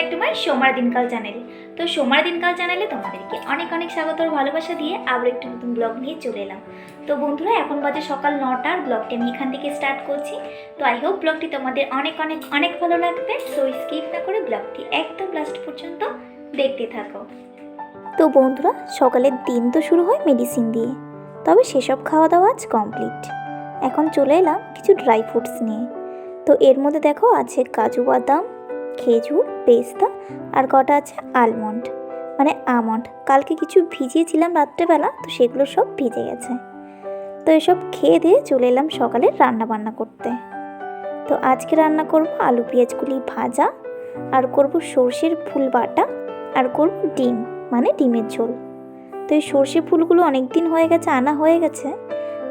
Back to my সোমার দিনকাল channel. তো সোমার দিনকাল চ্যানেলে তোমাদেরকে অনেক অনেক স্বাগত আর ভালোবাসা দিয়ে আবার একটু নতুন ব্লগ নিয়ে চলে এলাম। তো বন্ধুরা, এখন বাজে সকাল নটার ব্লগটি আমি এখান থেকে স্টার্ট করছি। তো আই হোপ ব্লগটি তোমাদের অনেক অনেক অনেক ভালো লাগবে। সো স্কিপ না করে ব্লগটি একদম লাস্ট পর্যন্ত দেখতে থাকো। তো বন্ধুরা, সকালের দিন তো শুরু হয় মেডিসিন দিয়ে। তবে সেসব খাওয়া দাওয়া আজ কমপ্লিট এখন চলে এলাম কিছু ড্রাই ফ্রুটস নিয়ে। তো এর মধ্যে দেখো আছে কাজু বাদাম খেজুর, পেস্তা আর কটা আছে আলমন্ড মানে আমন্ড। কালকে কিছু ভিজিয়েছিলাম রাত্রেবেলা, তো সেগুলো সব ভিজে গেছে। তো এসব খেয়ে দিয়ে চলে এলাম সকালে রান্না বান্না করতে। তো আজকে রান্না করব আলু পেঁয়াজগুলি ভাজা, আর করব সর্ষের ফুল বাটা, আর করব ডিম মানে ডিমের ঝোল। তো এই সর্ষে ফুলগুলো অনেক দিন হয়ে গেছে, আনা হয়ে গেছে,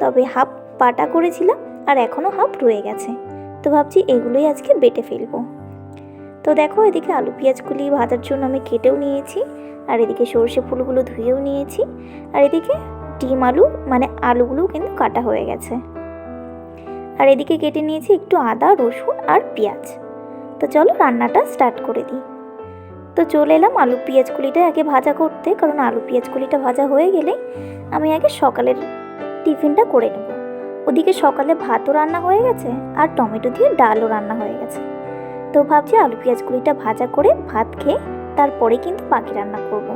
তবে হাফ বাটা করেছিলাম, আর এখনও হাফ রয়ে গেছে। তো ভাবছি এগুলোই আজকে বেটে ফেলব। তো দেখো, এদিকে আলু পেঁয়াজগুলি ভাজার জন্য আমি কেটেও নিয়েছি, আর এদিকে সর্ষে ফুলগুলো ধুয়েও নিয়েছি, আর এদিকে ডিম আলু মানে আলুগুলোও কিন্তু কাটা হয়ে গেছে। আর এদিকে কেটে নিয়েছি একটু আদা, রসুন আর পেঁয়াজ। তো চলো রান্নাটা স্টার্ট করে দিই। তো চলে এলাম আলু পেঁয়াজগুলিটা আগে ভাজা করতে, কারণ আলু পেঁয়াজগুলিটা ভাজা হয়ে গেলে আমি আগে সকালের টিফিনটা করে নেব। ওদিকে সকালে ভাতও রান্না হয়ে গেছে, আর টমেটো দিয়ে ডালও রান্না হয়ে গেছে। তো ভাবছি আলু পেঁয়াজ পেঁয়াজগুলিটা ভাজা করে ভাত খেয়ে তারপরে কিন্তু বাকি রান্না করব।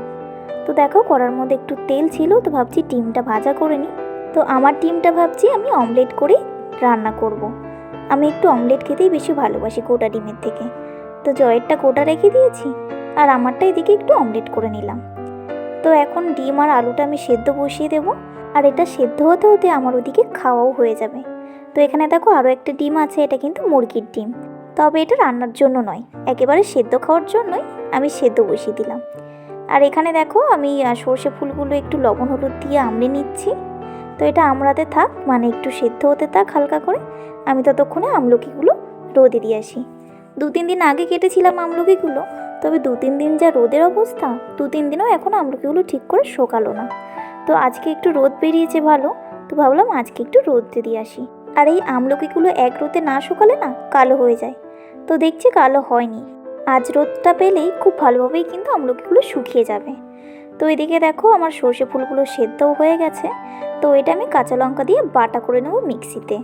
তো দেখো করার মধ্যে একটু তেল ছিল, তো ভাবছি ডিমটা ভাজা করে নিই। তো আমার ডিমটা ভাবছি আমি অমলেট করে রান্না করব। আমি একটু অমলেট খেতেই বেশি ভালোবাসি গোটা ডিমের থেকে। তো জয়েরটা গোটা রেখে দিয়েছি আর আমারটা এদিকে একটু অমলেট করে নিলাম। তো এখন ডিম আর আলুটা আমি সেদ্ধ বসিয়ে দেবো আর এটা সেদ্ধ হতে হতে আমার ওদিকে খাওয়াও হয়ে যাবে। তো এখানে দেখো আরও একটা ডিম আছে, এটা কিন্তু মুরগির ডিম। তবে এটা রান্নার জন্য নয়, একেবারে সেদ্ধ খাওয়ার জন্যই আমি সেদ্ধ বসিয়ে দিলাম। আর এখানে দেখো আমি সর্ষে ফুলগুলো একটু লবণ হলুদ দিয়ে আমড়ে নিচ্ছি। তো এটা আমড়াতে থাক মানে একটু সেদ্ধ হতে থাক হালকা করে। আমি ততক্ষণে আমলকিগুলো রোদে দিয়ে আসি। দু তিন দিন আগে কেটেছিলাম আমলকিগুলো, তবে দু তিন দিন যা রোদের অবস্থা, দু তিন দিনও এখন আমলকিগুলো ঠিক করে শোকালো না। তো আজকে একটু রোদ বেরিয়েছে ভালো, তো ভাবলাম আজকে একটু রোদে দিয়ে আসি। আর এই আমলকিগুলো এক রোদে না শুকালে না কালো হয়ে যায়। তো দেখছি কালো হয়নি। আজ রোদটা পেলেই খুব ভালোভাবেই কিন্তু আমলকিগুলো শুকিয়ে যাবে। তো এদিকে দেখো আমার সর্ষে ফুলগুলো সেদ্ধও হয়ে গেছে। তো এটা আমি কাঁচা লঙ্কা দিয়ে বাটা করে নেব মিক্সিতে।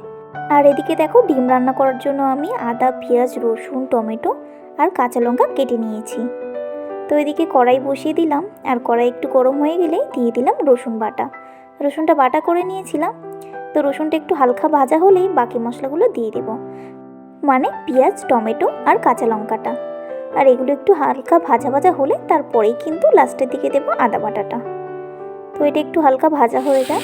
আর এদিকে দেখো ডিম রান্না করার জন্য আমি আদা, পেঁয়াজ, রসুন, টমেটো আর কাঁচা লঙ্কা কেটে নিয়েছি। তো এদিকে কড়াই বসিয়ে দিলাম। আর কড়াই একটু গরম হয়ে গেলে দিয়ে দিলাম রসুন বাটা। রসুনটা বাটা করে নিয়েছিলাম। তো রসুনটা একটু হালকা ভাজা হলেই বাকি মশলাগুলো দিয়ে দেব। মানে পেঁয়াজ, টমেটো আর কাঁচা লঙ্কাটা। আর এগুলো একটু হালকা ভাজা ভাজা হলে তারপরেই কিন্তু লাস্টের দিকে দেবো আদা বাটাটা। তো এটা একটু হালকা ভাজা হয়ে যায়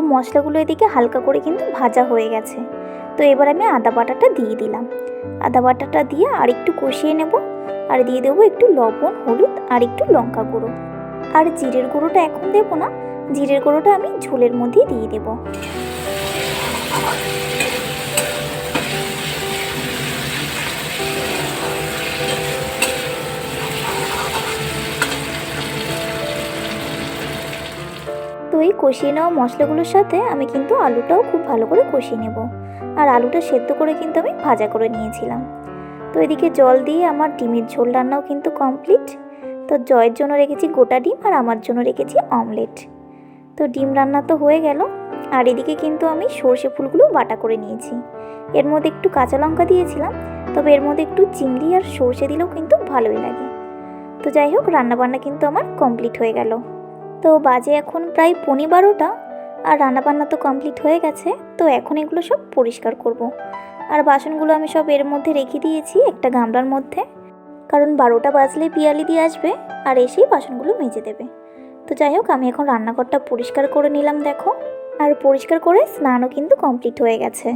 মশলাগুলো এদিকে হালকা করে কিন্তু ভাজা হয়ে গেছে। তো এবার আমি আদা বাটাটা দিয়ে দিলাম। আদা বাটাটা দিয়ে আর একটু কষিয়ে নেব। আর দিয়ে দেবো একটু লবণ, হলুদ আর একটু লঙ্কা গুঁড়ো। আর জিরের গুঁড়োটা এখন দেবো না। জিরের গুঁড়োটা আমি ঝোলের মধ্যে দিয়ে দেবো। এই কষিয়ে নেওয়া মশলাগুলোর সাথে আমি কিন্তু আলুটাও খুব ভালো করে কষিয়ে নেব। আর আলুটা সেদ্ধ করে কিন্তু আমি ভাজা করে নিয়েছিলাম। তো এদিকে জল দিয়ে আমার ডিমের ঝোল রান্নাও কিন্তু কমপ্লিট। তো জয়ের জন্য রেখেছি গোটা ডিম আর আমার জন্য রেখেছি অমলেট। তো ডিম রান্না তো হয়ে গেল। আর এদিকে কিন্তু আমি সর্ষে ফুলগুলো বাটা করে নিয়েছি। এর মধ্যে একটু কাঁচা লঙ্কা দিয়েছিলাম। তবে এর মধ্যে একটু চিংড়ি আর সর্ষে দিলেও কিন্তু ভালোই লাগে। তো যাই হোক, রান্নাবান্না কিন্তু আমার কমপ্লিট হয়ে গেল। তো বাজে এখন প্রায় পনি বারোটা আর রান্নাবান্না তো কমপ্লিট হয়ে গেছে, তো এখন এগুলো সব পরিষ্কার করব। আর বাসনগুলো আমি সব এর মধ্যে রেখে দিয়েছি একটা গামলার মধ্যে, কারণ বারোটা বাজলে পিয়ালি দিয়ে আসবে আর এসেই বাসনগুলো মেজে দেবে। তো যাই হোক, আমি এখন রান্নাঘরটা পরিষ্কার করে নিলাম, দেখো। আর পরিষ্কার করে স্নানও কিন্তু কমপ্লিট হয়ে গেছে।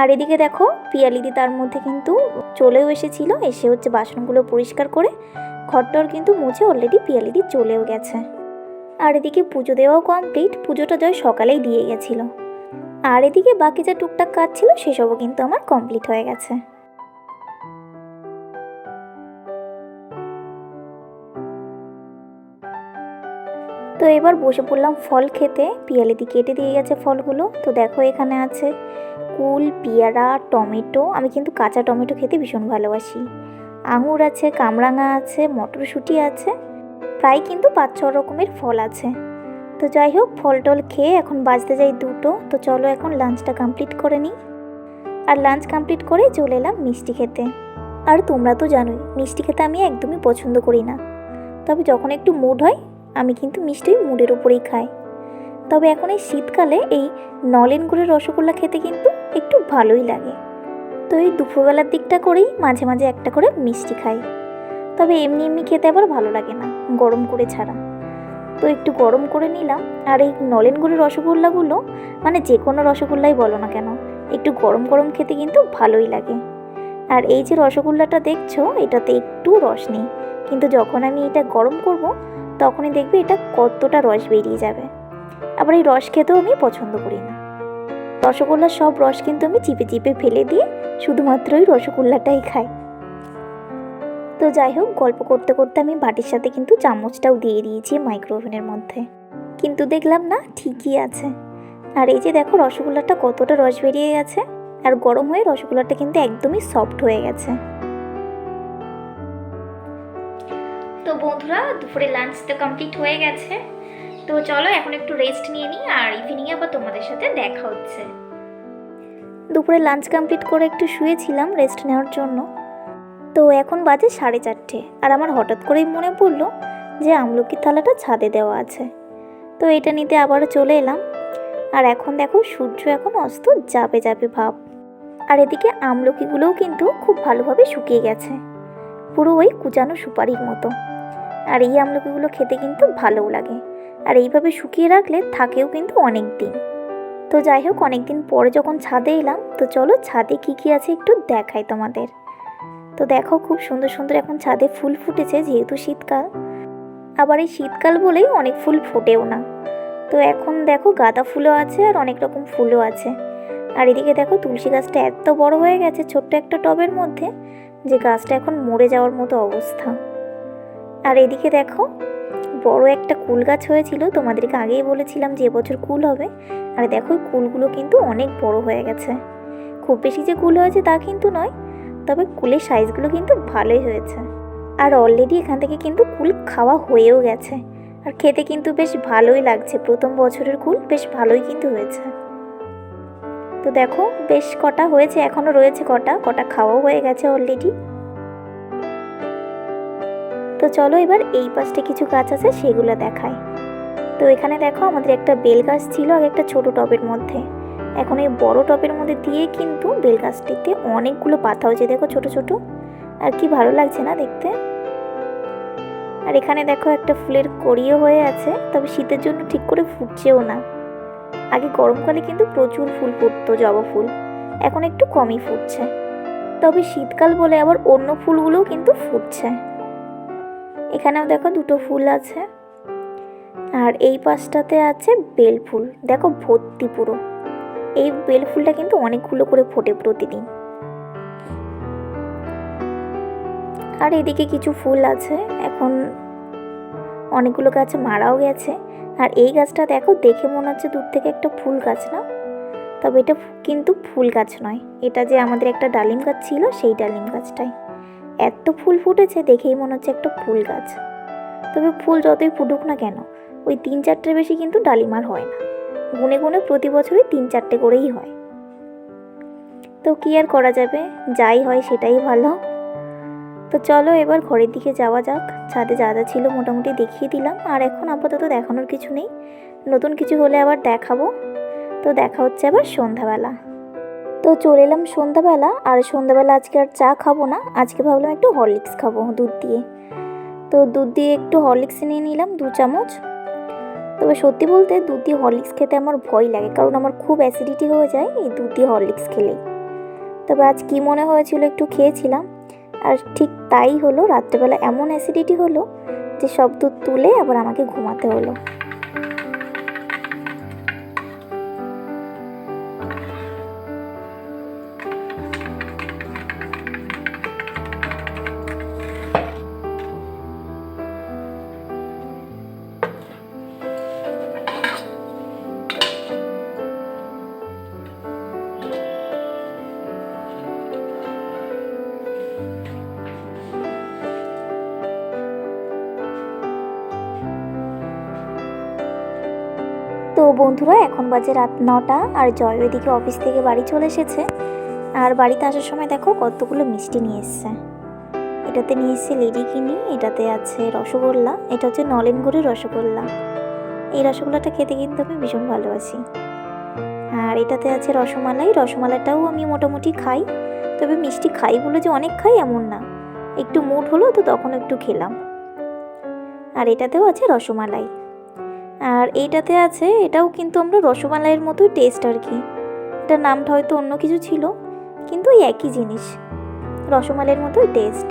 আর এদিকে দেখো পিয়ালিদি তার মধ্যে কিন্তু চলেও এসেছিল, এসে হচ্ছে বাসনগুলো পরিষ্কার করে ঘরটর কিন্তু মুছে অলরেডি পিয়ালিদি চলেও গেছে। আর এদিকে পুজো দেওয়াও কমপ্লিট পুজোটা জয় সকালেই দিয়ে গেছিল। আর এদিকে বাকি যা টুকটাক কাজ ছিল, সেসবও কিন্তু আমার কমপ্লিট হয়ে গেছে। তো এবার বসে পড়লাম ফল খেতে। পিয়ালিদি কেটে দিয়ে গেছে ফলগুলো। তো দেখো এখানে আছে কুল, পেয়ারা, টমেটো। আমি কিন্তু কাঁচা টমেটো খেতে ভীষণ ভালোবাসি। আঙুর আছে, কামরাঙা আছে, মটরশুঁটি আছে। প্রায় কিন্তু পাঁচ, ছ রকমের ফল আছে। তো যাই হোক ফল টল খেয়ে এখন বাজতে যাই দুটো। তো চলো এখন লাঞ্চটা কমপ্লিট করে নিই। আর লাঞ্চ কমপ্লিট করে চলে এলাম মিষ্টি খেতে। আর তোমরা তো জানোই, মিষ্টি খেতে আমি একদমই পছন্দ করি না। তবে যখন একটু মুড হয়, আমি কিন্তু মিষ্টি মুডের উপরেই খাই। তবে এখন এই শীতকালে এই নলেন গুড়ের রসগোল্লা খেতে কিন্তু একটু ভালোই লাগে। তো এই দুপুরবেলার দিকটা করেই মাঝে মাঝে একটা করে মিষ্টি খাই। তবে এমনি এমনি খেতে আবার ভালো লাগে না, গরম করে ছাড়া। তো একটু গরম করে নিলাম, আর এই নলেন গুড়ের রসগোল্লাগুলো মানে যে কোনো রসগোল্লাই বলো না কেন, একটু গরম গরম খেতে কিন্তু ভালোই লাগে। আর এই যে রসগোল্লাটা দেখছ, এটাতে একটু রস নেই, কিন্তু যখন আমি এটা গরম করব, তখনই দেখবে এটা কতটা রস বেরিয়ে যাবে। আবার এই রস খেতেও আমি পছন্দ করি না। রসগোল্লার সব রস কিন্তু আমি চিপে চিপে ফেলে দিয়ে শুধুমাত্র ওই রসগোল্লাটাই খাই। তো যাই হোক, গল্প করতে করতে আমি বাটির সাথে কিন্তু চামচটাও দিয়ে দিয়েছি মাইক্রোওভেনের মধ্যে। কিন্তু দেখলাম না, ঠিকই আছে। আর এই যে দেখো, রসগোল্লাটা কতটা রস বেরিয়ে গেছে, আর গরম হয়ে রসগোল্লাটা কিন্তু একদমই সফট হয়ে গেছে। তো বন্ধুরা, দুপুরে লাঞ্চ তো কমপ্লিট হয়ে গেছে। তো চলো, এখন একটু রেস্ট নিয়ে নিই, আর ইভিনিংয়ে আবার তোমাদের সাথে দেখা হচ্ছে। দুপুরে লাঞ্চ কমপ্লিট করে একটু শুয়েছিলাম রেস্ট নেওয়ার জন্য। তো এখন বাজে সাড়ে চারটে। আর আমার হঠাৎ করেই মনে পড়ল যে আমলকির থালাটা ছাদে দেওয়া আছে। তো এটা নিতে আবারও চলে এলাম। আর এখন দেখো সূর্য এখন অস্ত যাবে যাবে ভাব। আর এদিকে আমলকিগুলোও কিন্তু খুব ভালোভাবে শুকিয়ে গেছে। পুরো ওই কুচানো সুপারির মতো। আর এই আমলকিগুলো খেতে কিন্তু ভালোও লাগে। আর এইভাবে শুকিয়ে রাখলে থাকেও কিন্তু অনেক দিন তো যাই হোক অনেক দিন পরে যখন ছাদে এলাম, তো চলো ছাদে কী কী আছে একটু দেখাই তোমাদের। তো দেখো খুব সুন্দর সুন্দর এখন ছাদে ফুল ফুটেছে যেহেতু শীতকাল। আবার এই শীতকাল বলেই অনেক ফুল ফোটেও না। তো এখন দেখো গাঁদা ফুলও আছে আর অনেক রকম ফুলও আছে। আর এদিকে দেখো তুলসী গাছটা এত বড় হয়ে গেছে ছোট্ট একটা টবের মধ্যে যে গাছটা এখন মরে যাওয়ার মতো অবস্থা। আর এদিকে দেখো বড় একটা কুল গাছ হয়েছিল, তোমাদেরকে আগেই বলেছিলাম যে এবছর কুল হবে। আর দেখো কুলগুলো কিন্তু অনেক বড় হয়ে গেছে। খুব বেশি যে কুল হয়েছে তা কিন্তু নয় তবে কুলের সাইজগুলো কিন্তু ভালোই হয়েছে। আর অলরেডি এখান থেকে কিন্তু কুল খাওয়া হয়েও গেছে। আর খেতে কিন্তু বেশ ভালোই লাগছে। প্রথম বছরের কুল বেশ ভালোই কিন্তু হয়েছে। তো দেখো, বেশ কটা হয়েছে এখনও রয়েছে কটা। কটা খাওয়াও হয়ে গেছে অলরেডি তো চলো এবার এই পাশটা কিছু গাছ আছে, সেগুলো দেখাই। তো এখানে দেখো, আমাদের একটা বেল গাছ ছিল, আর একটা ছোট টবের মধ্যে। এখন এই বড় টবের মধ্যে দিয়ে কিন্তু বেল গাছটিতে অনেকগুলো পাতা হয়েছে। দেখো ছোট ছোট। আর কি ভালো লাগছে না দেখতে? আর এখানে দেখো একটা ফুলের কড়িও হয়ে আছে, তবে শীতের জন্য ঠিক করে ফুটছেও না। আগে গরমকালে কিন্তু প্রচুর ফুল ফুটতো, জবা ফুল। এখন একটু কমই ফুটছে। তবে শীতকাল বলে আবার অন্য ফুলগুলোও কিন্তু ফুটছে। এখানেও দেখো দুটো ফুল আছে। আর এই পাশটাতে আছে বেল ফুল। দেখো ভর্তি পুরো। এই বেল ফুলটা কিন্তু অনেকগুলো করে ফোটে প্রতিদিন। আর এদিকে কিছু ফুল আছে, এখন অনেকগুলো গাছ মারাও গেছে। আর এই গাছটা দেখো, দেখে মনে হচ্ছে দূর থেকে একটা ফুল গাছ না? তবে এটা কিন্তু ফুল গাছ নয়। এটা যে আমাদের একটা ডালিম গাছ ছিল, সেই ডালিম গাছটাই। এত ফুল ফুটেছে, দেখেই মনে হচ্ছে একটা ফুল গাছ। তবে ফুল যতই ফুটুক না কেন, ওই তিন চারটের বেশি কিন্তু ডালিম আর হয় না। গুনে গুনে প্রতি বছরই তিন চারটে করেই হয়। তো কি আর করা যাবে? যাই হয় সেটাই ভালো। তো চলো এবার ঘরের দিকে যাওয়া যাক। ছাদে যা যা ছিল মোটামুটি দেখিয়ে দিলাম। আর এখন আপাতত দেখানোর কিছু নেই। নতুন কিছু হলে আবার দেখাবো। তো দেখা হচ্ছে আবার সন্ধ্যাবেলা। তো চলে এলাম সন্ধ্যাবেলা। আর সন্ধ্যাবেলা আজকে আর চা খাব না। আজকে ভাবলাম একটু হরলিক্স খাব দুধ দিয়ে। তো দুধ দিয়ে একটু হরলিক্স নিয়ে নিলাম দু চামচ। তবে সত্যি বলতে দুটি হরলিক্স খেতে আমার ভয় লাগে, কারণ আমার খুব অ্যাসিডিটি হয়ে যায় এই দুটি হরলিক্স খেলেই। তবে আজ কি মনে হয়েছিল একটু খেয়েছিলাম, আর ঠিক তাই হলো, রাত্রেবেলা এমন অ্যাসিডিটি হলো যে সব দুধ তুলে আবার আমাকে ঘুমাতে হলো। বন্ধুরা, এখন বাজে রাত নটা আর জয় ওইদিকে অফিস থেকে বাড়ি চলে এসেছে। আর বাড়িতে আসার সময় দেখো কতগুলো মিষ্টি নিয়ে এসছে। এটাতে নিয়ে এসছে লেডি কিনি, এটাতে আছে রসগোল্লা, এটা হচ্ছে নলেন গুড়ের রসগোল্লা। এই রসগোল্লাটা খেতে কিন্তু আমি ভীষণ ভালোবাসি। আর এটাতে আছে রসমালাই, রসমালাইটাও আমি মোটামুটি খাই। তবে মিষ্টি খাই বলে যে অনেক খাই এমন না। একটু মুড হলো তো তখন একটু খেলাম। আর এটাতেও আছে রসমালাই। আর এইটাতে আছে, এটাও কিন্তু আমরা রসমালাইয়ের মতোই টেস্ট আর কি। এটার নামটা হয়তো অন্য কিছু ছিল, কিন্তু ওই একই জিনিস, রসমালাইয়ের মতোই টেস্ট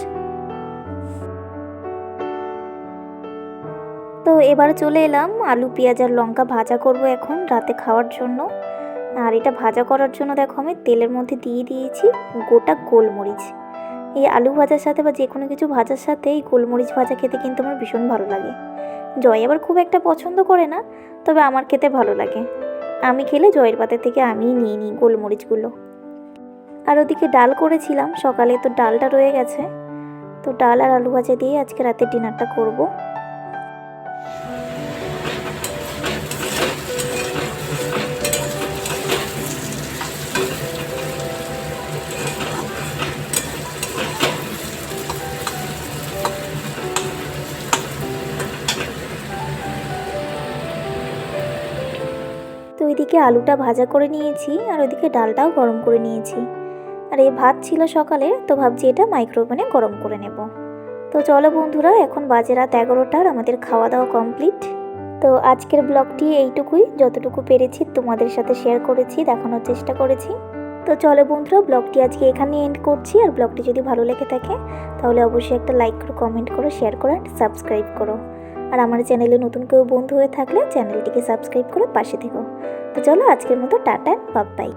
তো এবার চলে এলাম, আলু, পেঁয়াজ আর লঙ্কা ভাজা করব এখন রাতে খাওয়ার জন্য। আর এটা ভাজা করার জন্য দেখো আমি তেলের মধ্যে দিয়ে দিয়েছি গোটা গোলমরিচ। এই আলু ভাজার সাথে বা যে কোনো কিছু ভাজার সাথে এই গোলমরিচ ভাজা খেতে কিন্তু আমার ভীষণ ভালো লাগে। জয় আবার খুব একটা পছন্দ করে না, তবে আমার খেতে ভালো লাগে। আমি খেলে জয়ের পাতে থেকে আমিই নিয়ে নিই গোলমরিচগুলো। আর ওদিকে ডাল করেছিলাম, সকালে তো ডালটা রয়ে গেছে। তো ডাল আর আলু ভাজা দিয়ে আজকে রাতে ডিনারটা করব। ওইদিকে আলুটা ভাজা করে নিয়েছি আর ওইদিকে ডালটাও গরম করে নিয়েছি। আর এই ভাত ছিল সকালে, তো ভাবছি এটা মাইক্রোওভেনে গরম করে নেব। তো চলো বন্ধুরা, এখন বাজে রাত এগারোটার আমাদের খাওয়া দাওয়া কমপ্লিট তো আজকের ব্লগটি এইটুকুই। যতটুকু পেরেছি তোমাদের সাথে শেয়ার করেছি, দেখানোর চেষ্টা করেছি। তো চলো বন্ধুরা ব্লগটি আজকে এখানে এন্ড করছি। আর ব্লগটি যদি ভালো লেগে থাকে, তাহলে অবশ্যই একটা লাইক করো কমেন্ট করো শেয়ার করো অ্যান্ড সাবস্ক্রাইব করো। আর আমার চ্যানেলে নতুন কেউ বন্ধু হয়ে থাকলে চ্যানেলটিকে সাবস্ক্রাইব করে পাশে থেকো। তো চলো আজকের মতো টাটা বাই।